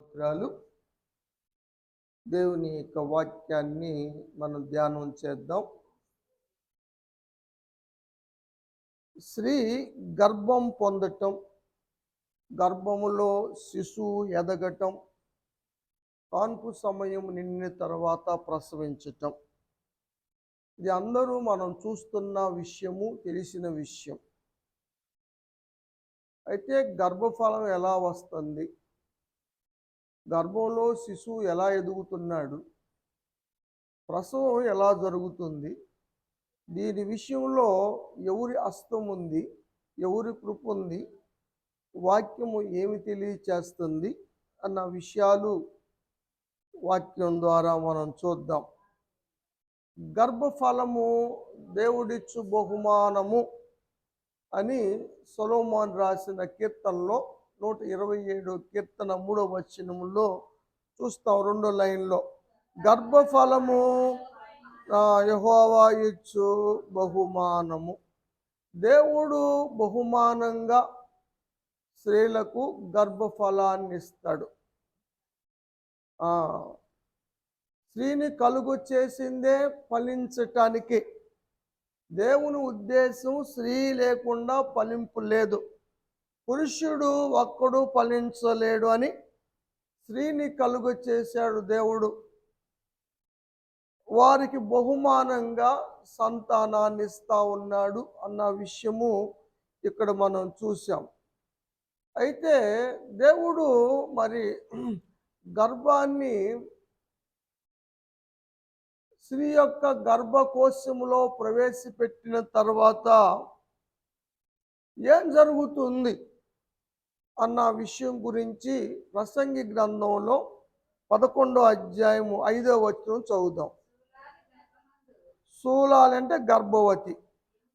స్తోత్రాలు. దేవుని యొక్క వాక్యాన్ని మనం ధ్యానం చేద్దాం. స్త్రీ గర్భం పొందటం గర్భములో శిశువు ఎదగటం కాన్పు సమయం నిండిన తర్వాత ప్రసవించటం. ఇది అందరూ మనం చూస్తున్న విషయము తెలిసిన విషయం. అయితే గర్భఫలం ఎలా వస్తుంది? గర్భంలో శిశువు ఎలా ఎదుగుతున్నాడు? ప్రసవం ఎలా జరుగుతుంది? దీని విషయంలో ఎవరి అస్తం ఉంది? ఎవరి కృప ఉంది? వాక్యము ఏమి తెలియచేస్తుంది? అన్న విషయాలు వాక్యం ద్వారా మనం చూద్దాం. గర్భఫలము దేవుడిచ్చు బహుమానము అని సొలోమాన్ రాసిన కీర్తనలో నూట ఇరవై ఏడు కీర్తన మూడో వచ్చినములో చూస్తాం రెండో లైన్లో గర్భఫలము యహోవా ఇచ్చు బహుమానము. దేవుడు బహుమానంగా స్త్రీలకు గర్భఫలాన్ని ఇస్తాడు స్త్రీని కలుగు చేసిందే ఫలించటానికి దేవుని ఉద్దేశం స్త్రీ లేకుండా ఫలింపు లేదు. పురుషుడు ఒక్కడు ఫలించలేడు అని స్త్రీని కలుగు చేశాడు దేవుడు. వారికి బహుమానంగా సంతానాన్ని ఇస్తా ఉన్నాడు అన్న విషయము ఇక్కడ మనం చూసాం అయితే దేవుడు మరి గర్భాన్ని స్త్రీ యొక్క గర్భకోశములో ప్రవేశపెట్టిన తర్వాత ఏం జరుగుతుంది? అన్న విషయం గురించి ప్రసంగి గ్రంథంలో పదకొండో అధ్యాయము ఐదో వచనం చదువుదాం. శూలాలంటే గర్భవతి.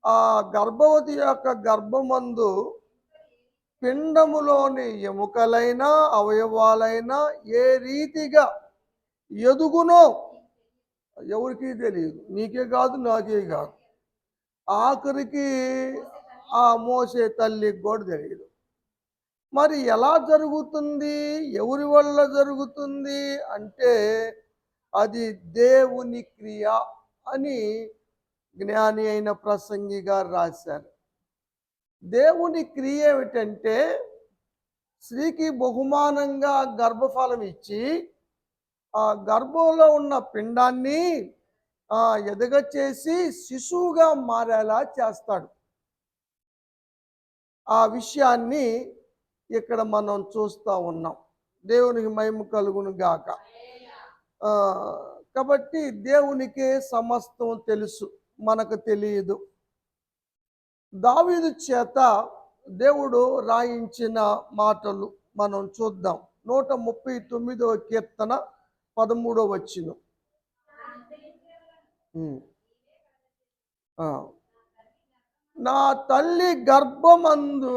ఆ గర్భవతి యొక్క గర్భమందు పిండములోని ఎముకలైనా అవయవాలైనా ఏ రీతిగా ఎదుగునో ఎవరికి తెలియదు. నీకే కాదు నాకే కాదు. ఆఖరికి ఆ మోసే తల్లికి కూడా తెలియదు. మరి ఎలా జరుగుతుంది? ఎవరి వల్ల జరుగుతుంది? అంటే అది దేవుని క్రియ అని జ్ఞాని అయిన ప్రసంగి గారు రాశారు. దేవుని క్రియ ఏమిటంటే స్త్రీకి బహుమానంగా గర్భఫలం ఇచ్చి ఆ గర్భంలో ఉన్న పిండాన్ని ఎదగ చేసి శిశువుగా మారేలా చేస్తాడు. ఆ విషయాన్ని ఇక్కడ మనం చూస్తూ ఉన్నాం. దేవునికి మహిమ కలుగును గాక. కాబట్టి దేవునికే సమస్తం తెలుసు మనకు తెలియదు. దావీదు చేత దేవుడు రాయించిన మాటలు మనం చూద్దాం. నూట ముప్పై తొమ్మిదవ కీర్తన పదమూడవ వచ్చిన. నా తల్లి గర్భమందు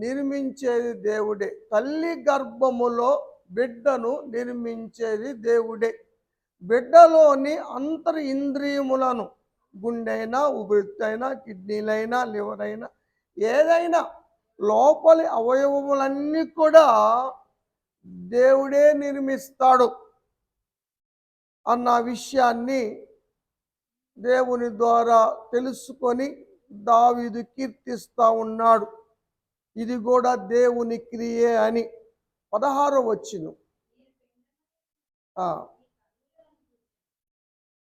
నిర్మించేది దేవుడే. తల్లి గర్భములో బిడ్డను నిర్మించేది దేవుడే. బిడ్డలోని అంతర్ ఇంద్రియములను గుండెనా ఉబృత్తైనా కిడ్నీలైనా లివర్ అయినా ఏదైనా లోపలి అవయవములన్నీ కూడా దేవుడే నిర్మిస్తాడు అన్న విషయాన్ని దేవుని ద్వారా తెలుసుకొని దావిదు కీర్తిస్తూ ఉన్నాడు. ఇది కూడా దేవుని క్రియే అని పదహారో వచ్చిన.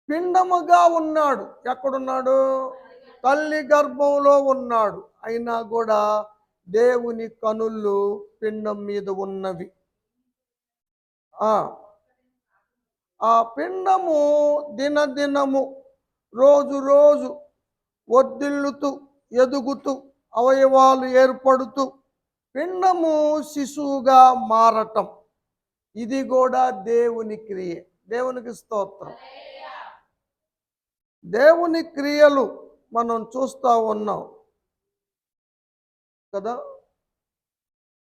పిండముగా ఉన్నాడు. ఎక్కడున్నాడు? తల్లి గర్భంలో ఉన్నాడు. అయినా కూడా దేవుని కనుళ్ళు పిండం మీద ఉన్నవి. ఆ. పిండము దినదినము రోజు రోజు వర్ధిల్లుతూ ఎదుగుతూ అవయవాలు ఏర్పడుతూ పిండము శిశువుగా మారటం. ఇది కూడా దేవుని క్రియ. దేవునికి స్తోత్రం. దేవుని క్రియలు మనం చూస్తూ ఉన్నాం. కదా?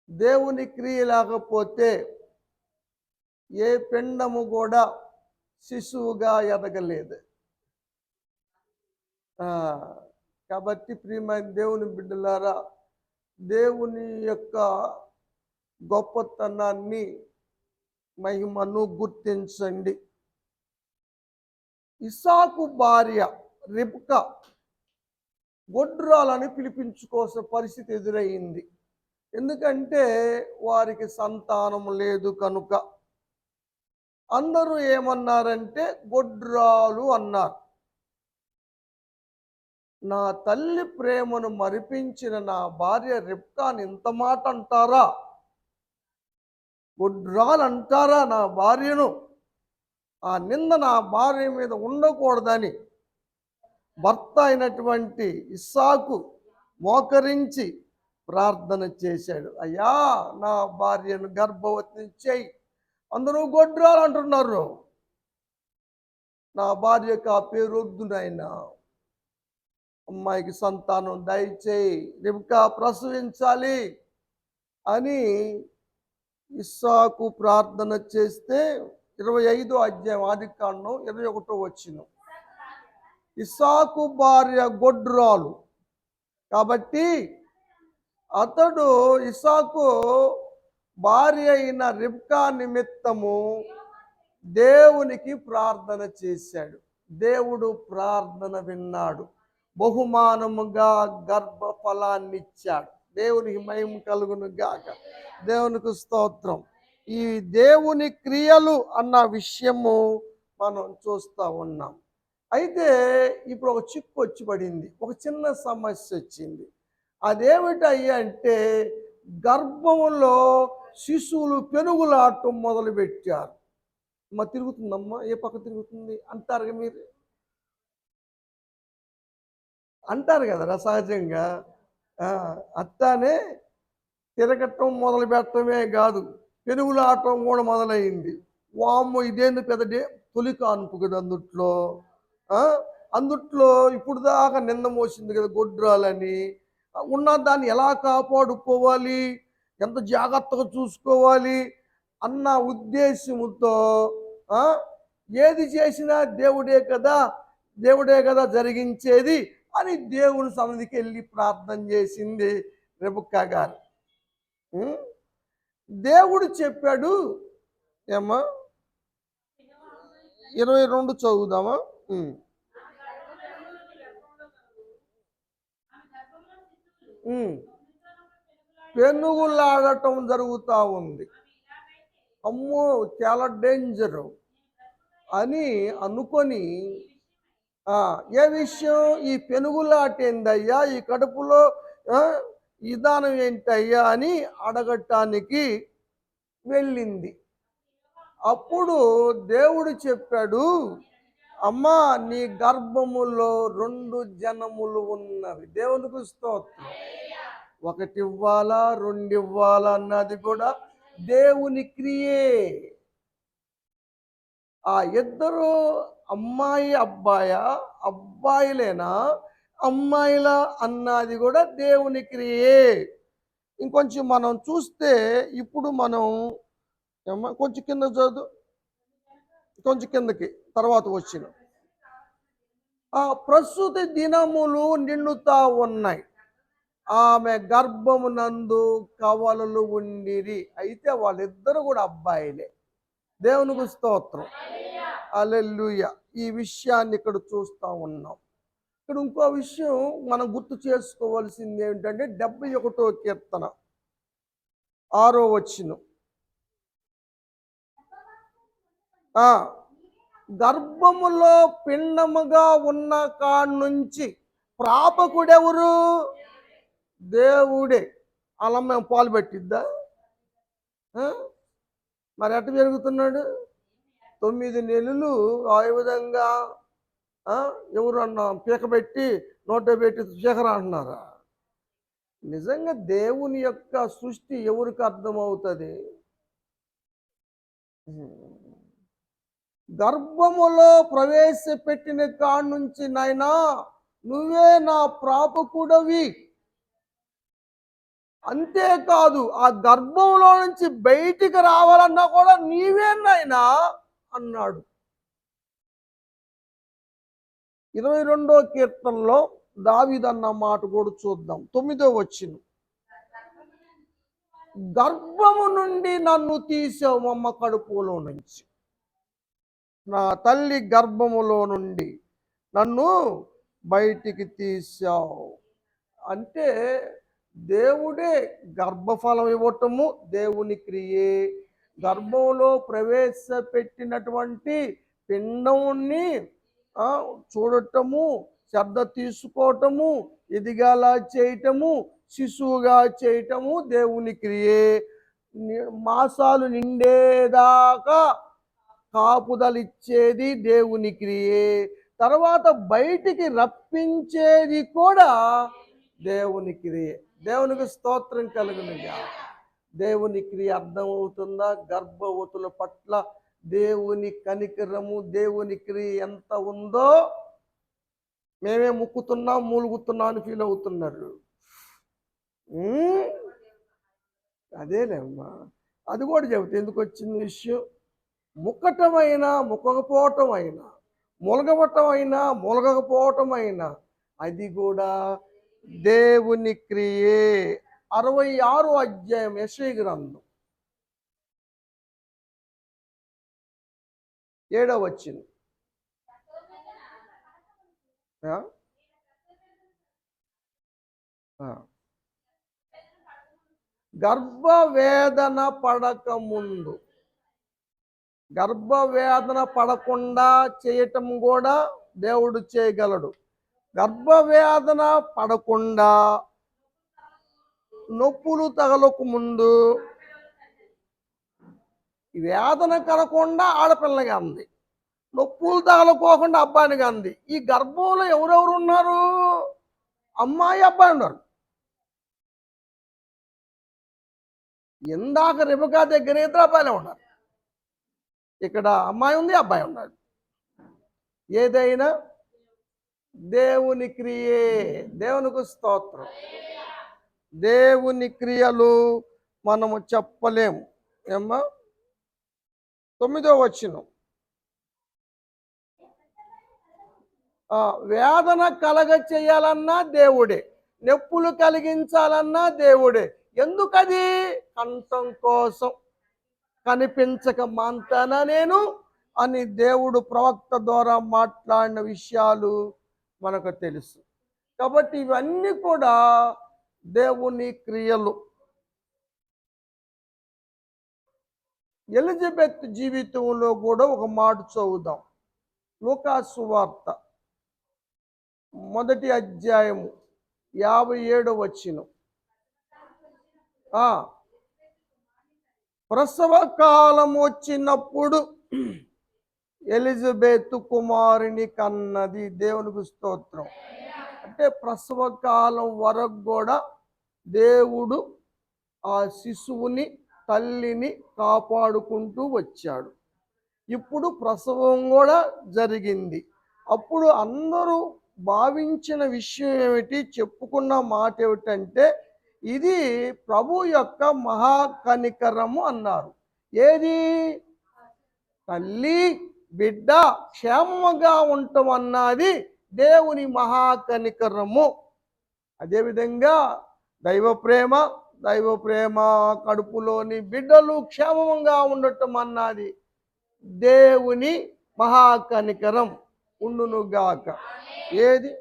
దేవుని క్రియ లేకపోతే ఏ పిండము కూడా శిశువుగా ఎదగలేదు. కాబట్టి ప్రియమైన దేవుని బిడ్డలారా దేవుని యొక్క గొప్పతనాన్ని మహిమను గుర్తించండి. ఇసాకు భార్య రిబ్క గొడ్రాలని పిలిపించుకోసే పరిస్థితి ఎదురయ్యింది ఎందుకంటే వారికి సంతానం లేదు కనుక. అందరూ ఏమన్నారంటే గొడ్రాలు అన్నారు. నా తల్లి ప్రేమను మరిపించిన నా భార్య రిప్కాని ఇంత మాట అంటారా? గొడ్రాలు అంటారా నా భార్యను? ఆ నింద నా భార్య మీద ఉండకూడదని భర్త అయినటువంటి ఇస్సాకు మోకరించి ప్రార్థన చేశాడు. అయ్యా నా భార్యను గర్భవతిని చేయి. అందరూ గొడ్రాలు అంటున్నారు. నా భార్యకు ఆ పేరు వద్దు నాయనా. అమ్మాయికి సంతానం దయచేయి రిబ్కా ప్రసవించాలి అని ఇస్సాకు ప్రార్థన చేస్తే ఇరవై ఐదో అధ్యాయం ఆది కాండం ఇరవై ఒకటో వచ్చిన. ఇస్సాకు భార్య గొడ్రాలు కాబట్టి అతడు ఇసాకు భార్య అయిన రిబ్కా నిమిత్తము దేవునికి ప్రార్థన చేశాడు. దేవుడు ప్రార్థన విన్నాడు. బహుమానముగా గర్భఫలాన్ని ఇచ్చాడు దేవునికి మయం కలుగును గాక. దేవునికి స్తోత్రం. ఈ దేవుని క్రియలు అన్న విషయము మనం చూస్తూ ఉన్నాం. అయితే ఇప్పుడు ఒక చిక్కు వచ్చి పడింది ఒక చిన్న సమస్య వచ్చింది. అదేమిటయ్యా అంటే గర్భములో శిశువులు పెనుగులాటం మొదలుపెట్టారు. మా తిరుగుతుందమ్మా? ఏ పక్క తిరుగుతుంది? అంటారుగా మీరు? అంటారు కదరా సహజంగా. అత్తానే తిరగటం మొదలు పెట్టడమే కాదు పెనుగులాటం కూడా మొదలైంది. వామ్మ ఇదేంది పెద్దడే తొలి కాన్పు కదా అందుట్లో. అందుట్లో ఇప్పుడు దాకా నింద మోసింది కదా గొడ్రాలని. ఉన్న దాన్ని ఎలా కాపాడుకోవాలి? ఎంత జాగ్రత్తగా చూసుకోవాలి? అన్న ఉద్దేశముతో ఏది చేసినా దేవుడే కదా దేవుడే కదా జరిగించేది అని దేవుని సన్నిధికి వెళ్ళి ప్రార్థన చేసింది రెబుక్క గారు. దేవుడు చెప్పాడు ఏమ్మా? ఇరవై రెండు చదువుదామా? పెనుగులాడటం జరుగుతూ ఉంది. అమ్మో చాలా డేంజరు అని అనుకొని ఏ విషయం? ఈ పెనుగులాటేందయ్యా? ఈ కడుపులో విధానం ఏంటయ్యా అని అడగటానికి వెళ్ళింది. అప్పుడు దేవుడు చెప్పాడు అమ్మా నీ గర్భములో రెండు జనములు ఉన్నవి. దేవునికి స్తోత్రం. ఒకటి ఇవ్వాలా రెండు ఇవ్వాలా అన్నది కూడా దేవుని క్రియే. ఆ ఇద్దరు అమ్మాయి అబ్బాయ? అబ్బాయిలేనా? అమ్మాయిలా అన్నది కూడా దేవుని క్రియే. ఇంకొంచెం మనం చూస్తే ఇప్పుడు మనం కొంచెం కింద చదువు. కొంచెం కిందకి తర్వాత వచ్చిన. ఆ ప్రస్తుత దినములు నిండుతా ఉన్నాయి. ఆమె గర్భమునందు కవలలు ఉండిరి. అయితే వాళ్ళిద్దరు కూడా అబ్బాయిలే. దేవునికి స్తోత్రం. అలెల్లుయ ఈ విషయాన్ని ఇక్కడ చూస్తూ ఉన్నాం. ఇక్కడ ఇంకో విషయం మనం గుర్తు చేసుకోవాల్సింది ఏంటంటే డెబ్బై ఒకటో కీర్తన. ఆరో వచ్చిన గర్భములో పిండముగా ఉన్న కాడి నుంచి ప్రాపకుడెవరు? దేవుడే. అలా మేము పాలు పెట్టిద్దా? మరి ఎట్ట పెరుగుతున్నాడు. తొమ్మిది నెలలు ఆ విధంగా ఆ, ఎవరు అన్న నోట పెట్టి శేఖర అంటున్నారా? నిజంగా దేవుని యొక్క సృష్టి ఎవరికి అర్థమవుతుంది? గర్భములో ప్రవేశపెట్టిన కాడ నుంచి నాయనా నువ్వే నా ప్రాపకుడవి అంతేకాదు ఆ గర్భంలో నుంచి బయటికి రావాలన్నా కూడా నీవేనాయనా అన్నాడు. ఇరవై రెండో కీర్తనలో దావిదన్న మాట కూడా చూద్దాం. తొమ్మిదో వచ్చిన. గర్భము నుండి నన్ను తీసావు అమ్మ కడుపులో నుంచి. నా తల్లి గర్భములో నుండి నన్ను బయటికి తీసావు. అంటే దేవుడే గర్భఫలం ఇవ్వటము దేవుని క్రియే. గర్భంలో ప్రవేశపెట్టినటువంటి పిండంని చూడటము శ్రద్ధ తీసుకోవటము ఎదిగాల చేయటము శిశువుగా చేయటము దేవుని క్రియే. మాసాలు నిండేదాకా కాపుదలిచ్చేది దేవుని క్రియే. తర్వాత బయటికి రప్పించేది కూడా దేవుని క్రియే. దేవునికి స్తోత్రం కలుగునుగా దేవుని క్రియ అర్థమవుతుందా గర్భవతుల పట్ల దేవుని కనికరము దేవుని క్రియ ఎంత ఉందో మేమే ముక్కుతున్నాం మూలుగుతున్నాం అని ఫీల్ అవుతున్నారు. అదేలేమ్మా. అది కూడా చెబుతా ఎందుకు వచ్చింది విషయం? ముక్కటమైనా ముక్కకపోవటం అయినా ములగవటం అయినా ములగకపోవటం అయినా అది కూడా దేవుని క్రియే. అరవై ఆరు అధ్యాయం యశ్వ గ్రంథం. ఏడవ వచ్చింది గర్భవేదన పడక ముందు గర్భవేదన పడకుండా చేయటం కూడా దేవుడు చేయగలడు. గర్భవేదన పడకుండా నొప్పులు తగలకు ముందు వేదన కలగకుండా ఆడపిల్లగా అంది నొప్పులు తగలకోకుండా అబ్బాయినిగా అంది ఈ గర్భంలో ఎవరెవరు ఉన్నారు? అమ్మాయి అబ్బాయి ఉన్నారు. ఇందాక రిబకా దగ్గర ఇద్దరు అబ్బాయిలే ఉన్నారు. ఇక్కడ అమ్మాయి ఉంది అబ్బాయి ఉన్నాడు. ఏదైనా దేవుని క్రియే. దేవునికి స్తోత్రం. దేవుని క్రియలు మనము చెప్పలేము. ఏమ్మా? తొమ్మిదో వచ్చిన వేదన కలగ చేయాలన్నా దేవుడే. నొప్పులు కలిగించాలన్నా దేవుడే. ఎందుకది? కంఠం కోసం. కనిపించక మాంతానా నేను? అని దేవుడు ప్రవక్త ద్వారా మాట్లాడిన విషయాలు మనకు తెలుసు. కాబట్టి ఇవన్నీ కూడా దేవుని క్రియలు. ఎలిజబెత్ జీవితంలో కూడా ఒక మాట చదువుదాం. లోకాసు వార్త మొదటి అధ్యాయము యాభై ఏడు వచ్చిన ప్రసవ కాలం వచ్చినప్పుడు ఎలిజబెత్ కుమారుని కన్నది దేవునికి స్తోత్రం. అంటే ప్రసవ కాలం వరకు కూడా దేవుడు ఆ శిశువుని తల్లిని కాపాడుకుంటూ వచ్చాడు. ఇప్పుడు ప్రసవం కూడా జరిగింది. అప్పుడు అందరూ భావించిన విషయం ఏమిటి చెప్పుకున్న మాట ఏమిటంటే ఇది ప్రభు యొక్క మహాకనికరము అన్నారు. ఏది? తల్లి బిడ్డ క్షేమంగా ఉండటం అన్నది దేవుని మహాకనికరము. అదేవిధంగా దైవ ప్రేమ దైవ ప్రేమ కడుపులోని బిడ్డలు క్షేమంగా ఉండటం అన్నది దేవుని మహాకనికరం. ఉండునుగాక ఏది?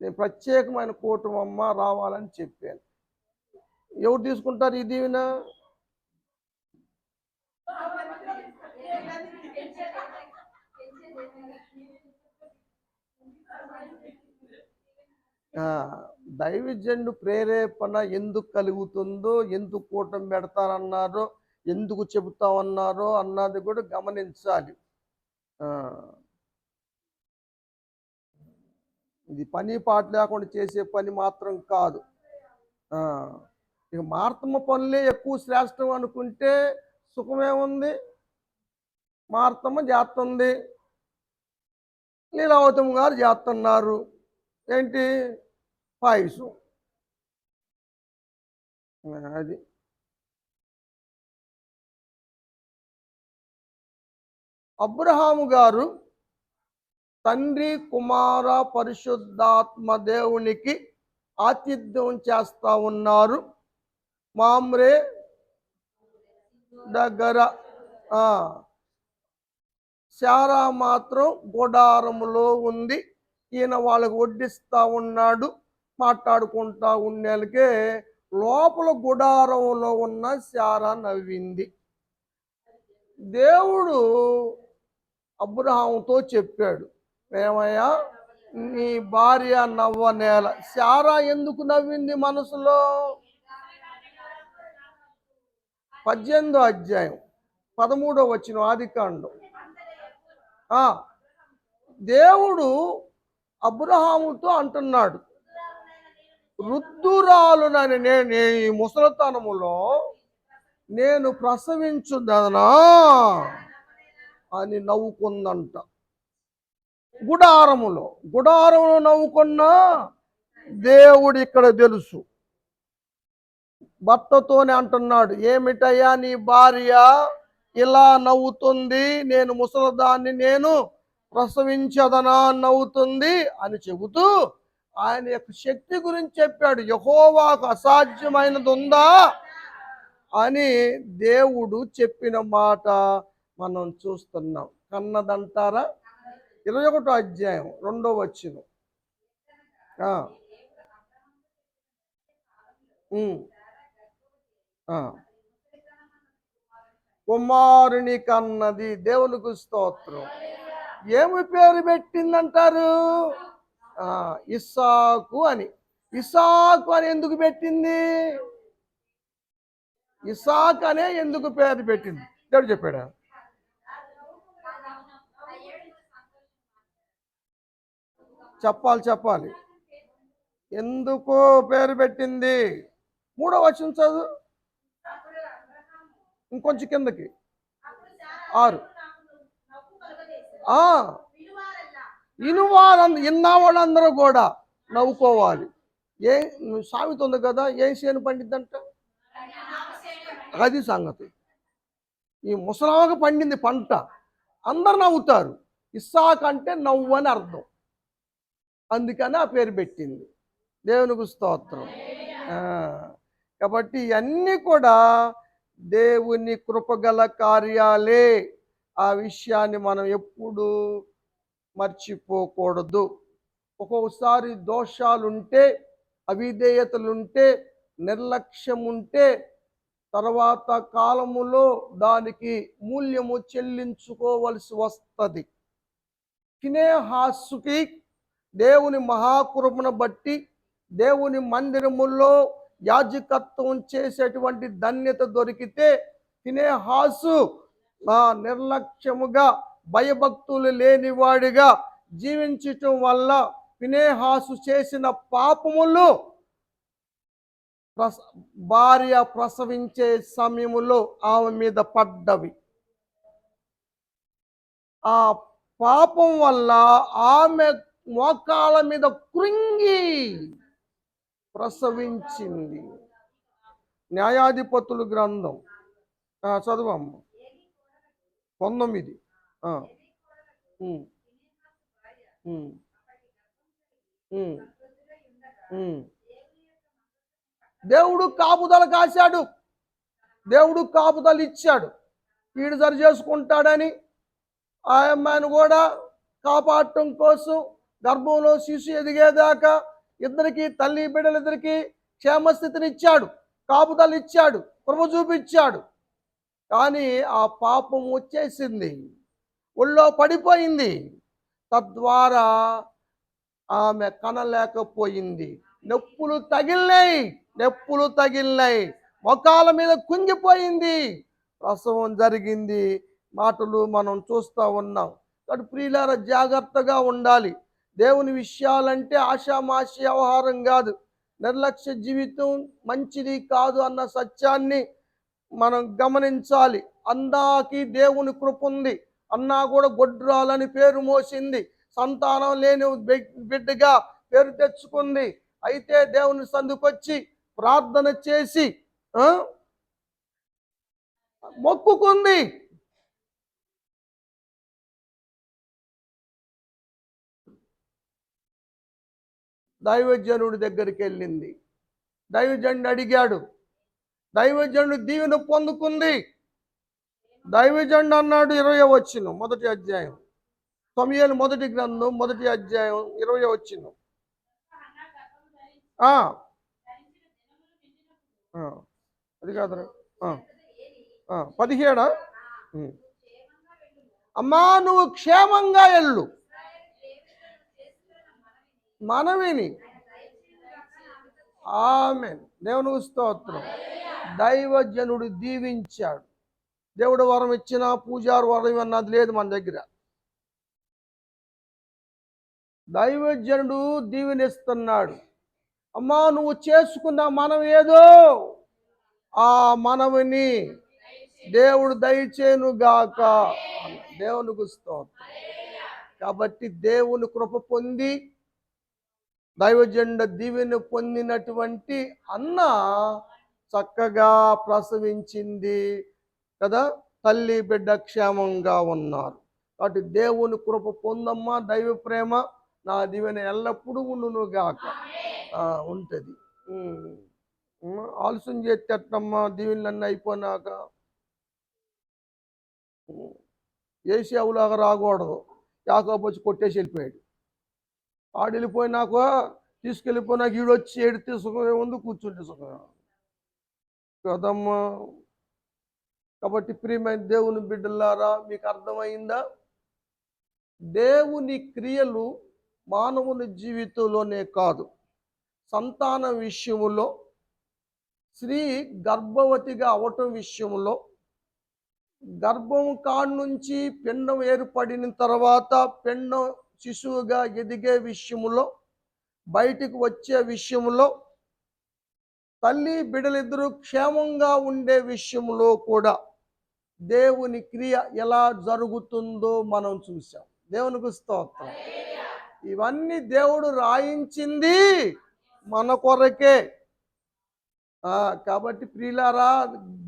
నేను ప్రత్యేకమైన కూటమమ్మ రావాలని చెప్పాను. ఎవరు తీసుకుంటారు ఈ దీవెన? ఆ, ప్రేరేపణ ఎందుకు కలుగుతుందో ఎందుకు కూటమి పెడతారన్నారో ఎందుకు చెబుతామన్నారో అన్నది కూడా గమనించాలి. ఇది పని పాట లేకుండా చేసే పని మాత్రం కాదు. ఇక మార్తమ్మ పనులే ఎక్కువ శ్రేష్టం అనుకుంటే సుఖమేముంది మార్తమ్మ చేస్తుంది లీలావతమ్మ గారు చేస్తున్నారు ఏంటి? పాయసం. అది. అబ్రహాము గారు తండ్రి కుమార పరిశుద్ధాత్మ దేవునికి ఆతిథ్యం చేస్తా ఉన్నారు. మామ్రే దగ్గర శారా మాత్రం గుడారములో ఉంది. ఈయన వాళ్ళకి వడ్డిస్తూ ఉన్నాడు మాట్లాడుకుంటా ఉండేళ్ళకే లోపల గుడారంలో ఉన్న శారా నవ్వింది. దేవుడు అబ్రహాంతో చెప్పాడు ఏమయ్యా నీ భార్య నవ్వ నేల శారా ఎందుకు నవ్వింది మనసులో? పద్దెనిమిదో అధ్యాయం పదమూడో వచ్చిన ఆదికాండం కాండం. దేవుడు అబ్రహాముతో అంటున్నాడు. రుద్దురాలునని నేను ఈ ముసలతనములో నేను ప్రసవించుదనా అని నవ్వుకుందంట. గుడారములో గుడారములో నవ్వుకున్నా దేవుడు ఇక్కడ తెలుసు. భర్తతోనే అంటున్నాడు ఏమిటయ్యా నీ భార్య? ఇలా నవ్వుతుంది నేను ముసలదాన్ని నేను ప్రసవించదనాన్నవుతుంది అని చెబుతూ ఆయన యొక్క శక్తి గురించి చెప్పాడు. యహోవాకు అసాధ్యమైనది ఉందా అని దేవుడు చెప్పిన మాట మనం చూస్తున్నాం. కన్నదంటారా? ఇరవై ఒకటో అధ్యాయం రెండో వచ్చిన కుమారుని కన్నది దేవునికి స్తోత్రం. ఏమి పేరు పెట్టిందంటారు? ఇస్సాకు అని. ఇసాకు అని ఎందుకు పెట్టింది? ఇసాక్ అనే ఎందుకు పేరు పెట్టింది? దేవుడు చెప్పాడు? చెప్పాలి చెప్పాలి. ఎందుకు పేరు పెట్టింది? మూడో వచ్చింది చదువు. ఇంకొంచెం కిందకి. ఆరు. ఆ ఇనువాళ్ళంద వాళ్ళందరూ కూడా నవ్వుకోవాలి. ఏ సామెత ఉంది కదా ఏ చేను పండిద్దంట? అది సంగతి. ఈ ముసలామకు పండింది పంట. అందరు నవ్వుతారు. ఇస్సాక్ అంటే నవ్వు అని అర్థం. అందుకని ఆ పేరు పెట్టింది. దేవునికి స్తోత్రం. కాబట్టి ఇవన్నీ కూడా దేవుని కృపగల కార్యాలే. ఆ విషయాన్ని మనం ఎప్పుడూ మర్చిపోకూడదు. ఒక్కొక్కసారి దోషాలుంటే అవిధేయతలుంటే నిర్లక్ష్యం ఉంటే తర్వాత కాలములో దానికి మూల్యము చెల్లించుకోవలసి వస్తుంది. కినేహాసుకి దేవుని మహాకృపను బట్టి దేవుని మందిరములో యాజకత్వం చేసేటువంటి ధన్యత దొరికితే తినేహాసు నిర్లక్ష్యముగా భయభక్తులు లేనివాడిగా జీవించటం వల్ల పినేహాసు చేసిన పాపములు ప్రస భార్య ప్రసవించే సమయములో ఆమె మీద పడ్డవి. ఆ పాపం వల్ల ఆమె మోకాల మీద కృంగి ప్రసవించింది. న్యాయాధిపతులు గ్రంథం. ఆ, పంతొమ్మిది. దేవుడు కాపుదల కాశాడు. దేవుడు కాపుదల ఇచ్చాడు. వీడు సరి చేసుకుంటాడని ఆ అమ్మాయిని కూడా కాపాడటం కోసం గర్భంలో శిశు ఎదిగేదాకా ఇద్దరికి తల్లి బిడ్డలిద్దరికి క్షేమస్థితిని ఇచ్చాడు. కాపుదల ఇచ్చాడు. కృప చూపించాడు. కానీ ఆ పాపం వచ్చేసింది. ఒళ్ళో పడిపోయింది. తద్వారా ఆమె కనలేకపోయింది. నొప్పులు తగిలినాయి. నొప్పులు తగిలినాయి. మొకాల మీద కుంగిపోయింది. ప్రసవం జరిగింది. మాటలు మనం చూస్తూ ఉన్నాం. కాబట్టి ప్రియులార జాగ్రత్తగా ఉండాలి. దేవుని విషయాలంటే ఆషామాషి వ్యవహారం కాదు. నిర్లక్ష్య జీవితం మంచిది కాదు అన్న సత్యాన్ని మనం గమనించాలి. అందాకి దేవుని కృప ఉంది. అన్నా కూడా గొడ్రాలని పేరు మోసింది. సంతానం లేని బిడ్డగా పేరు తెచ్చుకుంది. అయితే దేవుని సందుకొచ్చి ప్రార్థన చేసి మొక్కుకుంది. దైవజనుడి దగ్గరికి వెళ్ళింది. దైవజనుడు అడిగాడు దైవజనుడు దీవెన పొందుకుంది. దైవజనుడు అన్నాడు ఇరవై వచ్చిన మొదటి అధ్యాయం. సమయాలు మొదటి గ్రంథం మొదటి అధ్యాయం ఇరవై వచ్చిన అది కాదురా పదిహేడా? అమ్మా నువ్వు క్షేమంగా వెళ్ళు. మనవిని. ఆమె దేవుని స్తోత్రం. దైవజనుడు దీవించాడు. దేవుడు వరం ఇచ్చిన పూజారు వరం అన్నది లేదు మన దగ్గర. దైవజనుడు దీవెనిస్తున్నాడు. అమ్మా నువ్వు చేసుకున్న మనం ఏదో ఆ మనవిని దేవుడు దయచేనుగాక దేవునికి స్తోత్రం. కాబట్టి దేవుని కృప పొంది దైవజెండ దీవెని పొందినటువంటి అన్న చక్కగా ప్రసవించింది కదా? తల్లి బిడ్డ క్షేమంగా ఉన్నారు. కాబట్టి దేవుని కృప పొందమ్మా దైవ ప్రేమ నా దీవెన ఎల్లప్పుడూ ఉండును గాక. ఆ, ఉంటది. ఆలస్యం చేసేటమ్మా దీవెనలన్నీ అయిపోయినాక? ఉమ్. ఏసియావులాగా రాకూడదు. యాకోబు వచ్చి కొట్టేసి వెళ్ళిపోయాడు. ఆడు వెళ్ళిపోయినాక తీసుకెళ్ళిపోయినాక ఈడు వచ్చి ఏడితే సుఖమే ఉంది కూర్చుంటే సుఖమే. కదమ్మా. కాబట్టి ప్రియమైన దేవుని బిడ్డలారా మీకు అర్థమైందా? దేవుని క్రియలు మానవుని జీవితంలోనే కాదు. సంతాన విషయములో స్త్రీ గర్భవతిగా అవటం విషయంలో గర్భం కాడి నుంచి పిండం ఏర్పడిన తర్వాత పిండం శిశువుగా ఎదిగే విషయంలో బయటికి వచ్చే విషయంలో తల్లి బిడ్డలిద్దరూ క్షేమంగా ఉండే విషయంలో కూడా దేవుని క్రియ ఎలా జరుగుతుందో మనం చూసాం దేవునికి స్తోత్రం. ఇవన్నీ దేవుడు రాయించింది మన కొరకే. కాబట్టి ప్రియులారా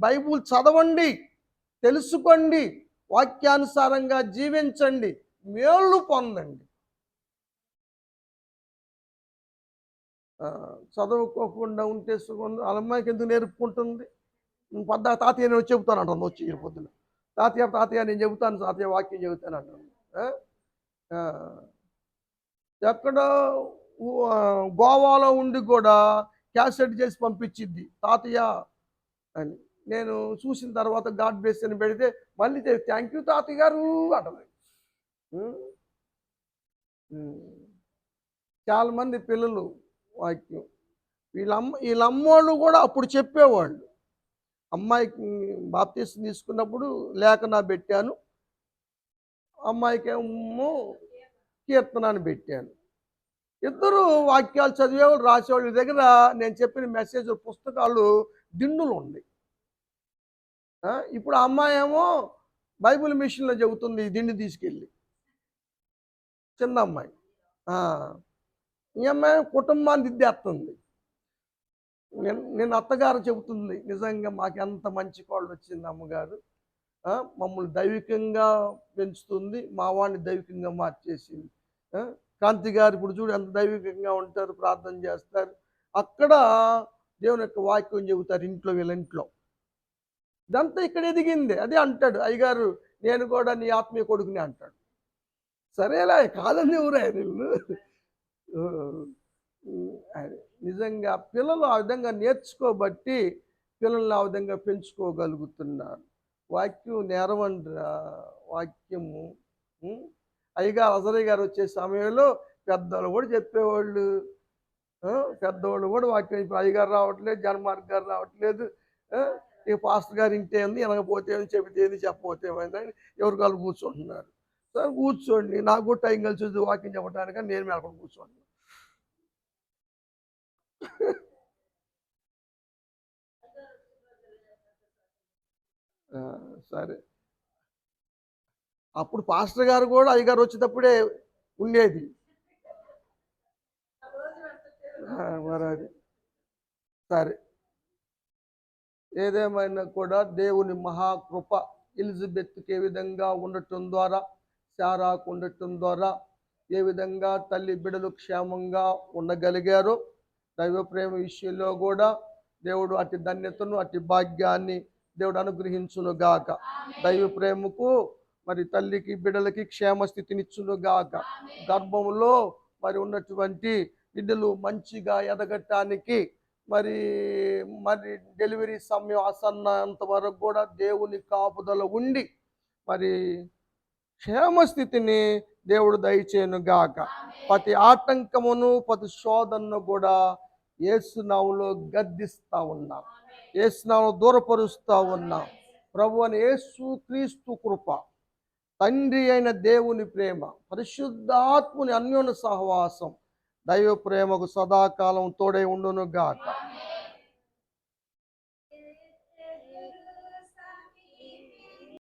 బైబుల్ చదవండి తెలుసుకోండి వాక్యానుసారంగా జీవించండి మేళ్ళు పొందండి. చదువుకోకుండా ఉంటే సుఖం వాళ్ళ అమ్మాయికి ఎందుకు నేర్పుకుంటుంది? పద్దా తాతయ్య నేను చెబుతాను అంటుంది వచ్చి ఈ పొద్దున. తాతయ్య తాతయ్య నేను చెబుతాను తాతయ్య వాక్యం చెబుతాను అంటుంది. ఎక్కడ గోవాలో ఉండి కూడా క్యాసెట్ చేసి పంపించిద్ది తాతయ్య అని. నేను చూసిన తర్వాత గాడ్ బ్లెస్ అని పెడితే మళ్ళీ థ్యాంక్ యూ తాతయ్య గారు అంటది. చాలామంది పిల్లలు వాక్యం. వీళ్ళమ్మ వీళ్ళమ్మోళ్ళు కూడా అప్పుడు చెప్పేవాళ్ళు. అమ్మాయికి బాప్తీసం తీసుకున్నప్పుడు లేఖన పెట్టాను. అమ్మాయికి ఏమో కీర్తనాన్ని పెట్టాను. ఇద్దరు వాక్యాలు చదివేవాళ్ళు రాసేవాళ్ళ. దగ్గర నేను చెప్పిన మెసేజ్ పుస్తకాలు దిండులు ఉన్నాయి. ఇప్పుడు అమ్మాయి ఏమో బైబిల్ మిషన్లో చెబుతుంది దిండి తీసుకెళ్ళి. చిన్న అమ్మాయి. ఈ అమ్మాయి కుటుంబాన్ని దిద్దేస్తుంది. నేను నేను అత్తగారు చెబుతుంది నిజంగా మాకు ఎంత మంచి కోళ్ళు వచ్చింది అమ్మగారు. మమ్మల్ని దైవికంగా పెంచుతుంది మా వాడిని దైవికంగా మార్చేసింది. కాంతి గారు ఇప్పుడు చూడు ఎంత దైవికంగా ఉంటారు ప్రార్థన చేస్తారు. అక్కడ దేవుని యొక్క వాక్యం చెబుతారు ఇంట్లో వీళ్ళ ఇంట్లో ఇదంతా ఇక్కడ ఎదిగింది. అదే అంటాడు అయ్యగారు నేను కూడా నీ ఆత్మీయ కొడుకుని అంటాడు. సరేలా కాదని ఎవరా వీళ్ళు. నిజంగా పిల్లలు ఆ విధంగా నేర్చుకోబట్టి పిల్లల్ని ఆ విధంగా పెంచుకోగలుగుతున్నారు. వాక్యం నేరవండ్రా వాక్యము ఉమ్, అయ్యగారు అజరయ్య గారు వచ్చే సమయంలో పెద్దలు కూడా చెప్పేవాళ్ళు. పెద్దవాళ్ళు కూడా వాక్యం ఇప్పుడు అయ్యగారు రావట్లేదు జనమార్గ్ గారు రావట్లేదు. ఈ ఇక పాస్టర్ గారు ఇంటే ఉంది వినకపోతే అని చెబితే చెప్పపోతే అని ఎవరు కాళ్ళు కూర్చుంటున్నారు. సరే కూర్చోండి నాకు కూడా టైం కలిసి వస్తుంది వాక్యం చెప్పడానికి నేను మేలకొని కూర్చోండి. సరే. అప్పుడు పాస్టర్ గారు కూడా అయ్యగారు వచ్చేటప్పుడే ఉండేది. మరి అది. సరే. ఏదేమైనా కూడా దేవుని మహాకృప ఎలిజబెత్కి ఏ విధంగా ఉండటం ద్వారా శారాకు ఉండటం ద్వారా ఏ విధంగా తల్లి బిడలు క్షేమంగా ఉండగలిగారో దైవ ప్రేమ విషయంలో కూడా దేవుడు అతి ధన్యతను అతి భాగ్యాన్ని దేవుడు అనుగ్రహించును గాక. దైవ ప్రేమకు మరి తల్లికి బిడ్డలకి క్షేమ స్థితినిచ్చును గాక. గర్భములో మరి ఉన్నటువంటి బిడ్డలు మంచిగా ఎదగటానికి మరి మరి డెలివరీ సమయం ఆసన్నంత వరకు కూడా దేవుని కాపుదల ఉండి మరి క్షేమ స్థితిని దేవుడు దయచేయను గాక. ప్రతి ఆటంకమును ప్రతి శోధనను కూడా ఏసునాములో గద్దిస్తా ఉన్నాం. ఏసునాములో దూరపరుస్తా ఉన్నాం. ప్రభు అని యేసు క్రీస్తు కృప తండ్రి అయిన దేవుని ప్రేమ పరిశుద్ధాత్ముని అన్యోన్య సహవాసం దైవ ప్రేమకు సదాకాలం తోడై ఉండును గాక.